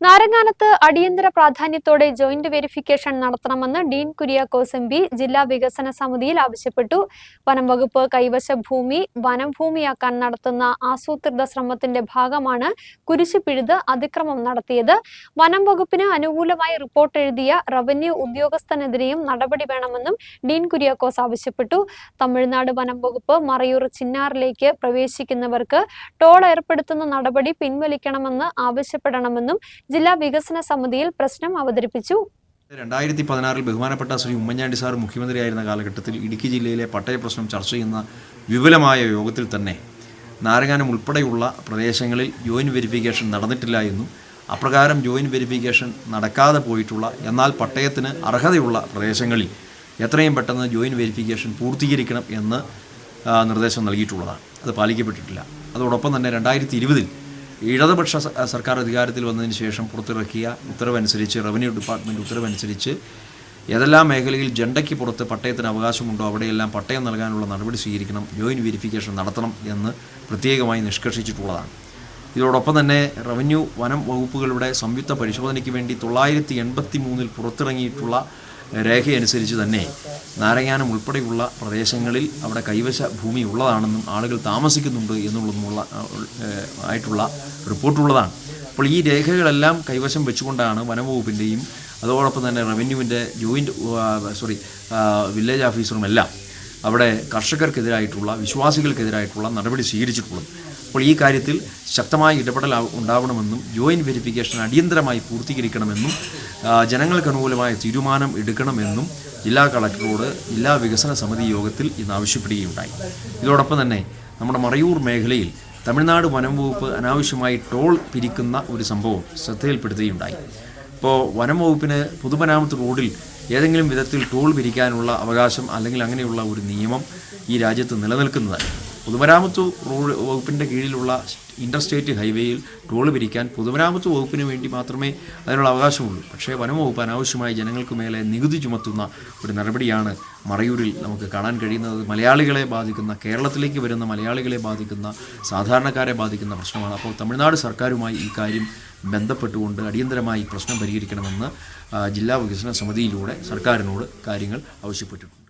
നാരങ്ങാനത്ത് അടിയന്തര പ്രാധാന്യത്തോടെ joint verification നടത്തണമെന്ന് ഡീൻ കുര്യാക്കോസ് എം പി ജില്ലാ വികസന സമിതിയിൽ ആവശ്യപ്പെട്ടു. വനം വകുപ്പ് കൈവശ ഭൂമി വനം ഭൂമിയാക്കാൻ നടത്തുന്ന ആസൂത്രിത ശ്രമത്തിന്റെ ഭാഗമാണ് കുരിശുപിഴുത് അതിക്രമം നടത്തിയത്. വനം വകുപ്പിന് അനുകൂലമായി റിപ്പോർട്ട് എഴുതിയ റവന്യൂ ഉദ്യോഗസ്ഥനെതിരെയും നടപടി വേണമെന്നും ഡീൻ കുര്യാക്കോസ് ആവശ്യപ്പെട്ടു. തമിഴ്നാട് വനം വകുപ്പ് മറയൂർ ചിന്നാറിലേക്ക് പ്രവേശിക്കുന്നവർക്ക് ടോൾ ഏർപ്പെടുത്തുന്ന നടപടി പിൻവലിക്കണമെന്ന് ആവശ്യപ്പെടണമെന്നും ജില്ലാ വികസന സമിതിയിൽ പ്രശ്നം അവതരിപ്പിച്ചു. രണ്ടായിരത്തി പതിനാറിൽ ബഹുമാനപ്പെട്ട ശ്രീ ഉമ്മൻചാണ്ടി സാർ മുഖ്യമന്ത്രിയായിരുന്ന കാലഘട്ടത്തിൽ ഇടുക്കി ജില്ലയിലെ പട്ടയ പ്രശ്നം ചർച്ച ചെയ്യുന്ന വിപുലമായ യോഗത്തിൽ തന്നെ നാരങ്ങാനം ഉൾപ്പെടെയുള്ള പ്രദേശങ്ങളിൽ ജോയിൻ വെരിഫിക്കേഷൻ നടന്നിട്ടില്ല എന്നും അപ്രകാരം ജോയിൻ വെരിഫിക്കേഷൻ നടക്കാതെ പോയിട്ടുള്ള എന്നാൽ പട്ടയത്തിന് അർഹതയുള്ള പ്രദേശങ്ങളിൽ എത്രയും പെട്ടെന്ന് ജോയിൻ വെരിഫിക്കേഷൻ പൂർത്തീകരിക്കണം എന്ന് നിർദ്ദേശം നൽകിയിട്ടുള്ളതാണ്. അത് പാലിക്കപ്പെട്ടിട്ടില്ല. അതോടൊപ്പം തന്നെ രണ്ടായിരത്തി ഇരുപതിൽ ഇടതുപക്ഷ സർക്കാർ അധികാരത്തിൽ വന്നതിന് ശേഷം പുറത്തിറക്കിയ ഉത്തരവനുസരിച്ച് റവന്യൂ ഡിപ്പാർട്ട്മെന്റ് ഉത്തരവനുസരിച്ച് ഏതെല്ലാം മേഖലയിൽ ജണ്ടയ്ക്ക് പുറത്ത് പട്ടയത്തിന് അവകാശമുണ്ടോ അവിടെയെല്ലാം പട്ടയം നൽകാനുള്ള നടപടി സ്വീകരിക്കണം ജോയിൻ വെരിഫിക്കേഷൻ നടത്തണം എന്ന് പ്രത്യേകമായി നിഷ്കർഷിച്ചിട്ടുള്ളതാണ്. ഇതോടൊപ്പം തന്നെ റവന്യൂ വനം വകുപ്പുകളുടെ സംയുക്ത പരിശോധനയ്ക്ക് വേണ്ടി തൊള്ളായിരത്തി എൺപത്തി മൂന്നിൽ പുറത്തിറങ്ങിയിട്ടുള്ള രേഖയനുസരിച്ച് തന്നെ നാരങ്ങാനം ഉൾപ്പെടെയുള്ള പ്രദേശങ്ങളിൽ അവിടെ കൈവശ ഭൂമി ഉള്ളതാണെന്നും ആളുകൾ താമസിക്കുന്നുണ്ട് എന്നുള്ളതുമുള്ള ആയിട്ടുള്ള റിപ്പോർട്ടുള്ളതാണ്. അപ്പോൾ ഈ രേഖകളെല്ലാം കൈവശം വെച്ചുകൊണ്ടാണ് വനംവകുപ്പിന്റെയും അതോടൊപ്പം തന്നെ റവന്യൂവിന്റെ ജോയിന്റ് സോറി വില്ലേജ് ഓഫീസറുമെല്ലാം അവിടെ കർഷകർക്കെതിരായിട്ടുള്ള വിശ്വാസികൾക്കെതിരായിട്ടുള്ള നടപടി സ്വീകരിച്ചിട്ടുള്ളത്. അപ്പോൾ ഈ കാര്യത്തിൽ ശക്തമായ ഇടപെടൽ ഉണ്ടാവണമെന്നും ജോയിന്റ് വെരിഫിക്കേഷൻ അടിയന്തരമായി പൂർത്തീകരിക്കണമെന്നും ജനങ്ങൾക്ക് അനുകൂലമായ തീരുമാനം എടുക്കണമെന്നും ജില്ലാ കളക്ടറോട് ജില്ലാ വികസന സമിതി യോഗത്തിൽ ഇന്ന് ആവശ്യപ്പെടുകയുണ്ടായി. ഇതോടൊപ്പം തന്നെ നമ്മുടെ മറയൂർ മേഖലയിൽ തമിഴ്നാട് വനം വകുപ്പ് അനാവശ്യമായി ടോൾ പിരിക്കുന്ന ഒരു സംഭവം ശ്രദ്ധയിൽപ്പെടുത്തുകയുണ്ടായി. ഇപ്പോൾ വനം വകുപ്പിന് പുതുമനാമത്ത് റോഡിൽ ഏതെങ്കിലും വിധത്തിൽ ടോൾ പിരിക്കാനുള്ള അവകാശം അല്ലെങ്കിൽ അങ്ങനെയുള്ള ഒരു നിയമം ഈ രാജ്യത്ത് നിലനിൽക്കുന്നതല്ല പൊതുമരാമത്ത് റോഡ് വകുപ്പിന്റെ കീഴിലുള്ള ഇന്റർ സ്റ്റേറ്റ് ഹൈവേയിൽ ടോൾ പിരിക്കാൻ പൊതുമരാമത്ത് വകുപ്പിന് വേണ്ടി മാത്രമേ അതിനുള്ള അവകാശമുള്ളൂ. പക്ഷേ വനം വകുപ്പ് അനാവശ്യമായി ജനങ്ങൾക്ക് മേലെ നികുതി ചുമത്തുന്ന ഒരു നടപടിയാണ് മറയൂരിൽ നമുക്ക് കാണാൻ കഴിയുന്നത്. മലയാളികളെ ബാധിക്കുന്ന കേരളത്തിലേക്ക് വരുന്ന മലയാളികളെ ബാധിക്കുന്ന സാധാരണക്കാരെ ബാധിക്കുന്ന പ്രശ്നമാണ്. അപ്പോൾ തമിഴ്നാട് സർക്കാരുമായി ഈ കാര്യം ബന്ധപ്പെട്ടുകൊണ്ട് അടിയന്തരമായി പ്രശ്നം പരിഹരിക്കണമെന്ന് ജില്ലാ വികസന സമിതിയിലൂടെ സർക്കാരിനോട് കാര്യങ്ങൾ ആവശ്യപ്പെട്ടിട്ടുണ്ട്.